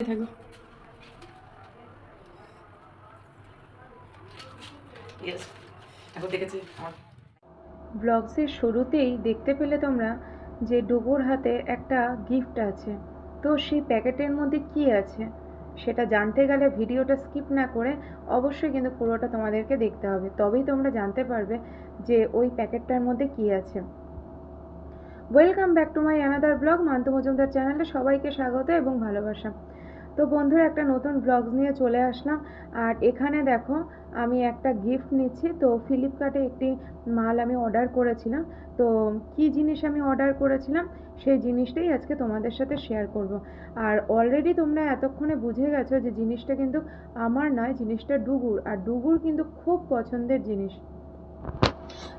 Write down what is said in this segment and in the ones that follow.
থাকো। ব্লগসের শুরুতেই দেখতে পেলে তোমরা যে ডুগুর হাতে একটা গিফট আছে। তো সেই প্যাকেটের মধ্যে কি আছে? সেটা জানতে গেলে ভিডিওটা স্কিপ না করে অবশ্যই কিন্তু পুরোটা তোমাদেরকে দেখতে হবে। তবেই তোমরা জানতে পারবে যে ওই প্যাকেটটার মধ্যে কি আছে। Welcome back to my another blog Mantu Majumdar চ্যানেলে সবাইকে স্বাগত এবং ভালোবাসা। তো বন্ধুরা, একটা নতুন ব্লগ নিয়ে চলে আসলাম। আর এখানে দেখো, আমি একটা গিফট নিচ্ছি। তো ফ্লিপকার্টে একটি মাল আমি অর্ডার করেছিলাম। তো কি জিনিস আমি অর্ডার করেছিলাম? সেই জিনিসটাই আজকে তোমাদের সাথে শেয়ার করব। আর অলরেডি তোমরা এতক্ষণে বুঝে গেছো যে জিনিসটা কিন্তু আমার নয়, জিনিসটা ডুগুর। আর ডুগুর কিন্তু খুব পছন্দের জিনিস।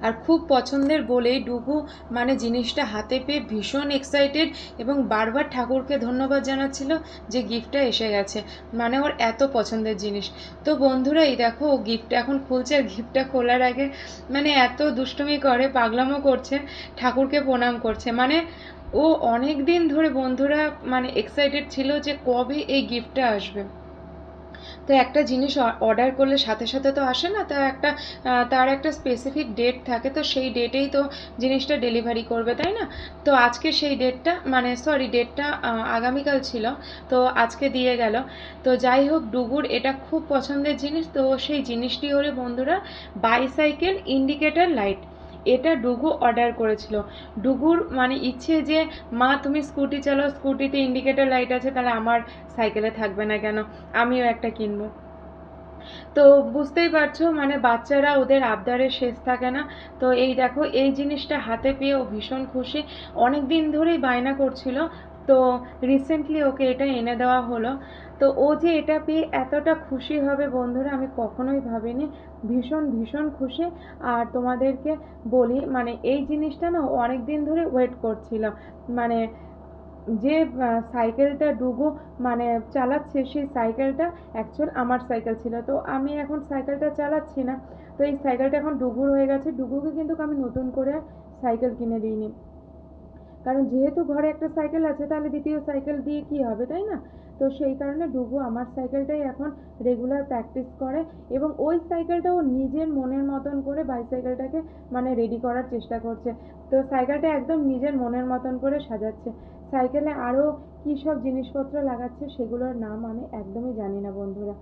আর খুব পছন্দের বলেই ডুগু মানে জিনিসটা হাতে পেয়ে ভীষণ এক্সাইটেড এবং বারবার ঠাকুরকে ধন্যবাদ জানাচ্ছিল যে গিফটটা এসে গেছে। মানে ওর এত পছন্দের জিনিস। তো বন্ধুরা এই দেখো ও গিফট এখন খুলছে আর গিফটটা খোলার আগে মানে এত দুষ্টুমি করে, পাগলামো করছে, ঠাকুরকে প্রণাম করছে। মানে ও অনেক দিন ধরে বন্ধুরা মানে এক্সাইটেড ছিল যে কবে এই গিফটটা আসবে। তো একটা জিনিস অর্ডার করলে সাথে সাথে তো আসে না তার একটা তার একটা স্পেসিফিক ডেট থাকে, তো সেই ডেটেই তো জিনিসটা ডেলিভারি করবে, তাই না? তো আজকে সেই ডেটটা মানে সরি ডেটটা আগামীকাল ছিল, তো আজকে দিয়ে গেল। তো যাই হোক ডুগুর এটা খুব পছন্দের জিনিস, তো সেই জিনিসটি হলো বন্ধুরা বাইসাইকেল ইন্ডিকেটার লাইট এটা ডুগু অর্ডার করেছিল। ডুগুর মানে ইচ্ছে যে, মা, তুমি স্কুটি চালাও, স্কুটিতে ইন্ডিকেটর লাইট আছে, তাহলে আমার সাইকেলে থাকবে না কেন? আমিও একটা কিনবো। তো বুঝতেই পারছ মানে বাচ্চারা ওদের আবদারের শেষ থাকে না। তো এই দেখো, এই জিনিসটা হাতে পেয়ে ও ভীষণ খুশি। অনেক দিন ধরেই বায়না করছিল। তো রিসেন্টলি ওকে এটা এনে দেওয়া হলো। তো ও যে এটা পেয়ে এতটা খুশি হবে বন্ধুরা, আমি কখনোই ভাবিনি। ভীষণ ভীষণ খুশি। আর তোমাদেরকে বলি মানে এই জিনিসটা না অনেক দিন ধরে ওয়েট করছিল। মানে যে সাইকেলটা ডুগু মানে চালাচ্ছে সেই সাইকেলটা অ্যাকচুয়াল আমার সাইকেল ছিল। তো আমি এখন সাইকেলটা চালাচ্ছি না। তো এই সাইকেলটা এখন ডুগুর হয়ে গেছে। ডুগুকে কিন্তু আমি নতুন করে সাইকেল কিনে দিইনি। কারণ যেহেতু ঘরে একটা সাইকেল আছে, তাহলে দ্বিতীয় সাইকেল দিয়ে কি হবে, তাই না? তো সেই কারণে ডুগু আমার সাইকেলটাই এখন রেগুলার প্র্যাকটিস করে এবং ওই সাইকেলটা ও নিজের মনের মতন করে বাইসাইকেলটাকে মানে রেডি করার চেষ্টা করছে। তো সাইকেলটা একদম নিজের মনের মতন করে সাজাচ্ছে। সাইকেলে আরও কী সব জিনিসপত্র লাগাচ্ছে সেগুলোর নাম আমি একদমই জানি না বন্ধুরা।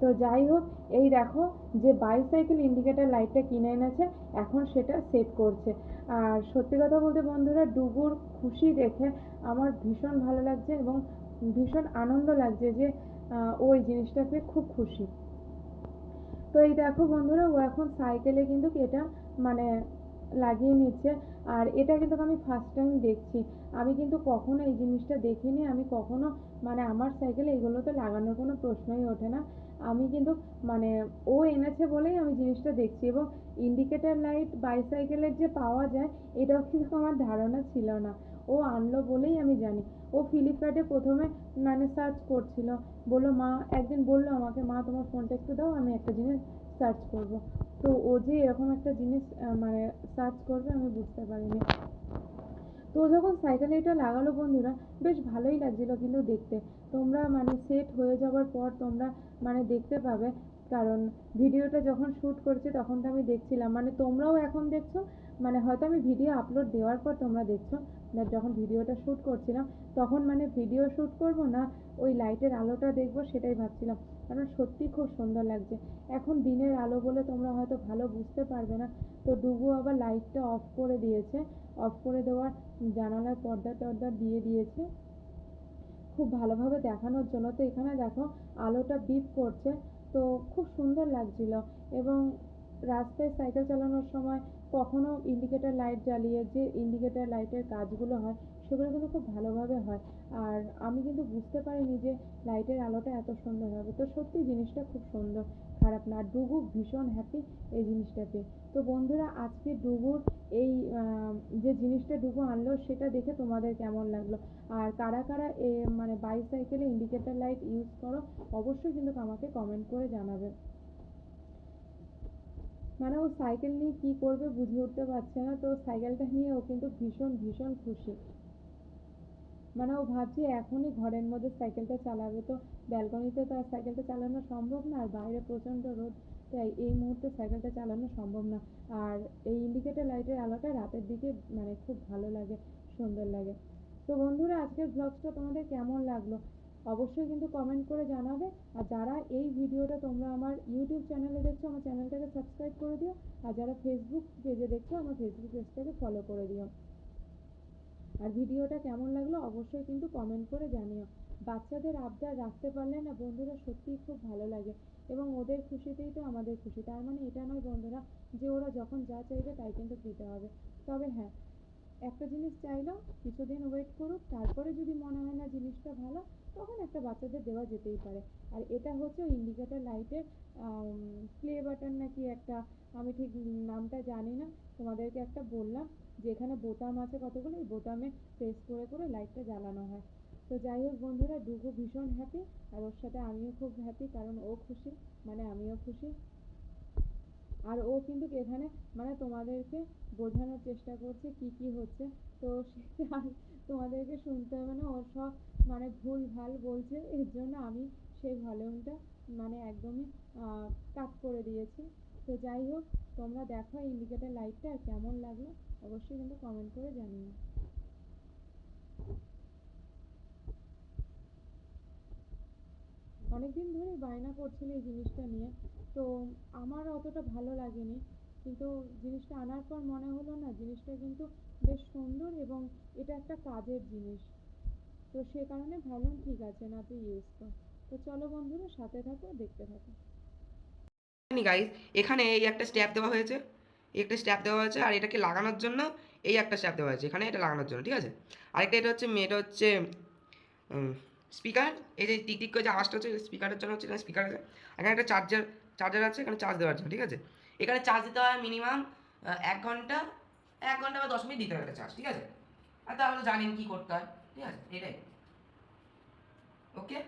তো যাই হোক, এই দেখো যে বাইসাইকেল ইন্ডিকেটার লাইটটা কিনে এনেছে, এখন সেটা সেট করছে। আর সত্যি কথা বলতে বন্ধুরা ডুগুর খুশি দেখে আমার ভীষণ ভালো লাগছে এবং ভীষণ আনন্দ লাগছে যে আহ, ও এই জিনিসটা পেয়ে খুব খুশি। তো এই দেখো বন্ধুরা ও এখন সাইকেলে কিন্তু এটা মানে লাগিয়ে নিচ্ছে। আর এটা কিন্তু আমি ফার্স্ট টাইম দেখছি। আমি কিন্তু কখনো এই জিনিসটা দেখিনি। আমি কখনো মানে আমার সাইকেলে এগুলোতে লাগানোর কোনো প্রশ্নই ওঠে না। আমি কিন্তু মানে ও এনেছে বলেই আমি জিনিসটা দেখছি এবং ইন্ডিকেটর লাইট বাইসাইকেলের যে পাওয়া যায় এটাও কিন্তু আমার ধারণা ছিল না। ও আনলো বলেই আমি জানি। ও ফ্লিপকার্টে প্রথমে মানে সার্চ করছিল। বলল, মা, একদিন বলল আমাকে, মা, তোমার ফোনটা একটু দাও, আমি একটা জিনিস সার্চ করব। তো ও যে এরকম একটা জিনিস মানে সার্চ করবে, আমি বুঝতে পারিনি। তো যখন সাইকেলে এটা লাগালো বন্ধুরা, বেশ ভালোই লাগছিল কিন্তু দেখতে। তোমরা মানে সেট হয়ে যাওয়ার পর তোমরা মানে দেখতে পাবে কারণ ভিডিওটা যখন শ্যুট করছে তখন তো আমি দেখছিলাম। মানে তোমরাও এখন দেখছ? মানে হয়তো আমি ভিডিও আপলোড দেওয়ার পর তোমরা দেখছ যখন ভিডিওটা শ্যুট করছিলাম, তখন মানে ভিডিও শ্যুট করব না, ওই লাইটের আলোটা দেখব সেটাই ভাবছিলাম। কারণ সত্যি খুব সুন্দর লাগছে। এখন দিনের আলো বলে তোমরা হয়তো ভালো বুঝতে পারবে না। তো ডুবু আবার লাইটটা অফ করে দিয়েছে। অফ করে দেওয়ার জানালার পর্দা টর্দা দিয়ে দিয়েছে। খুব ভালোভাবে দেখানোর জন্য। তো এখানে দেখো, আলোটা বিপ করছে। তো খুব সুন্দর লাগছিল এবং রাস্তায় সাইকেল চালানোর সময় কখনো ইন্ডিকেটার লাইট জ্বালিয়ে যে ইন্ডিকেটার লাইটের কাজগুলো হয় সেগুলো কিন্তু খুব ভালোভাবে হয়। আর আমি কিন্তু বুঝতে পারিনি যে লাইটের আলোটা এত সুন্দর হবে। তো সত্যি জিনিসটা খুব সুন্দর, খারাপ না। ডুগু ভীষণ হ্যাপি এই জিনিসটা পেয়ে তো বন্ধুরা, আজকে ডুগুর এই যে জিনিসটা ডুগু আনলো, সেটা দেখে তোমাদের কেমন লাগল? আর কারা কারা এ মানে বাইসাইকেলে ইন্ডিকেটর লাইট ইউজ করো, অবশ্যই কিন্তু আমাকে কমেন্ট করে জানাবে। মানে ও সাইকেল নিয়ে কি করবে বুঝে উঠতে পারছে না। তো সাইকেলটা নিয়ে ও কিন্তু ভীষণ ভীষণ খুশি। মানে ও ভাবছে এখনই ঘরের মধ্যে সাইকেলটা চালাবে। তো ব্যালকনিতে তো আর সাইকেলটা চালানো সম্ভব না, আর বাইরে প্রচণ্ড রোদ, তাই এই মুহূর্তে সাইকেলটা চালানো সম্ভব না। আর এই ইন্ডিকেটর লাইটের আলোটা রাতের দিকে মানে খুব ভালো লাগে, সুন্দর লাগে। তো বন্ধুরা, আজকের ব্লগটা তোমাদের কেমন লাগল? অবশ্যই কিন্তু কমেন্ট করে জানাবে। আর যারা এই ভিডিওটা তোমরা আমার ইউটিউব চ্যানেলে দেখছ, আমার চ্যানেলটাকে সাবস্ক্রাইব করে দিও। আর যারা ফেসবুক পেজে দেখছ, আমার ফেসবুক পেজটাকে ফলো করে দিও। আর ভিডিওটা কেমন লাগল অবশ্যই কিন্তু কমেন্ট করে জানিও। বাচ্চাদের আবদার রাখতে পারলে না বন্ধুরা সত্যিই খুব ভালো লাগে এবং ওদের খুশিতেই তো আমাদের খুশি। তার মানে এটা নয় বন্ধুরা যে ওরা যখন যা চাইবে তাই কিন্তু দিতে হবে। তবে হ্যাঁ একটা জিনিস চাইলো কিছুদিন ওয়েট করুক, তারপরে যদি মনে হয় না জিনিসটা ভালো, তখন একটা বাচ্চাদের দেওয়া যেতেই পারে। আর এটা হচ্ছে ইন্ডিকেটর লাইটের প্লে বাটন নাকি একটা, আমি ঠিক নামটা জানি না, তোমাদেরকে একটা বললাম যে এখানে বোতাম আছে কতগুলো, এই বোতামে প্রেস করে করে লাইটটা জ্বালানো হয়। তো যাই হোক বন্ধুরা ডুগু ভীষণ হ্যাপি আর ওর সাথে আমিও খুব হ্যাপি কারণ ও খুশি মানে আমিও খুশি। আর ও কিন্তু এখানে মানে তোমাদেরকে বোঝানোর চেষ্টা করছে কি কি হচ্ছে। তো সেটা তোমাদেরকে শুনতে হবে না ওর সব মানে ভুল ভালো বলছে, এর জন্য আমি সেই ভলিউমটা মানে একদমই কাট করে দিয়েছি। তো যাই হোক, তোমরা দেখো ইন্ডিকেটর লাইটটা কেমন লাগল, অবশ্যই কিন্তু কমেন্ট করে জানিও। অনেকদিন ধরেই বায়না করছিল এই জিনিসটা নিয়ে, তো আমার অতটা ভালো লাগেনি। কিন্তু জিনিসটা আনার পর মনে হলো না, জিনিসটা কিন্তু বেশ সুন্দর এবং এটা একটা কাজের জিনিস। তো সে কারণে ভাবলাম, ঠিক আছে, না, তুই ইউজ কর। তো চলো বন্ধুরা, সাথে থাকো, দেখতে থাকো। গাইস এখানে এই একটা স্ট্যাপ দেওয়া হয়েছে। একটা স্ট্যাপ দেওয়া হয়েছে, আর এটাকে লাগানোর জন্য এই একটা স্ট্যাপ দেওয়া হয়েছে, এখানে এটা লাগানোর জন্য, ঠিক আছে? আরেকটা, এটা হচ্ছে এটা হচ্ছে স্পিকার এই যে টিক টিক করে যে আওয়াজটা হচ্ছে স্পিকারের জন্য হচ্ছে এখানে স্পিকার আছে। এখানে একটা চার্জার চার্জার আছে, এখানে চার্জ দেওয়ার জন্য, ঠিক আছে? এখানে চার্জ দিতে হয় মিনিমাম এক ঘণ্টা এক ঘণ্টা বা দশ মিনিট দিতে হবে একটা চার্জ ঠিক আছে? আর তাহলে জানেন কী করতে হয়, ঠিক আছে? এটাই। ওকে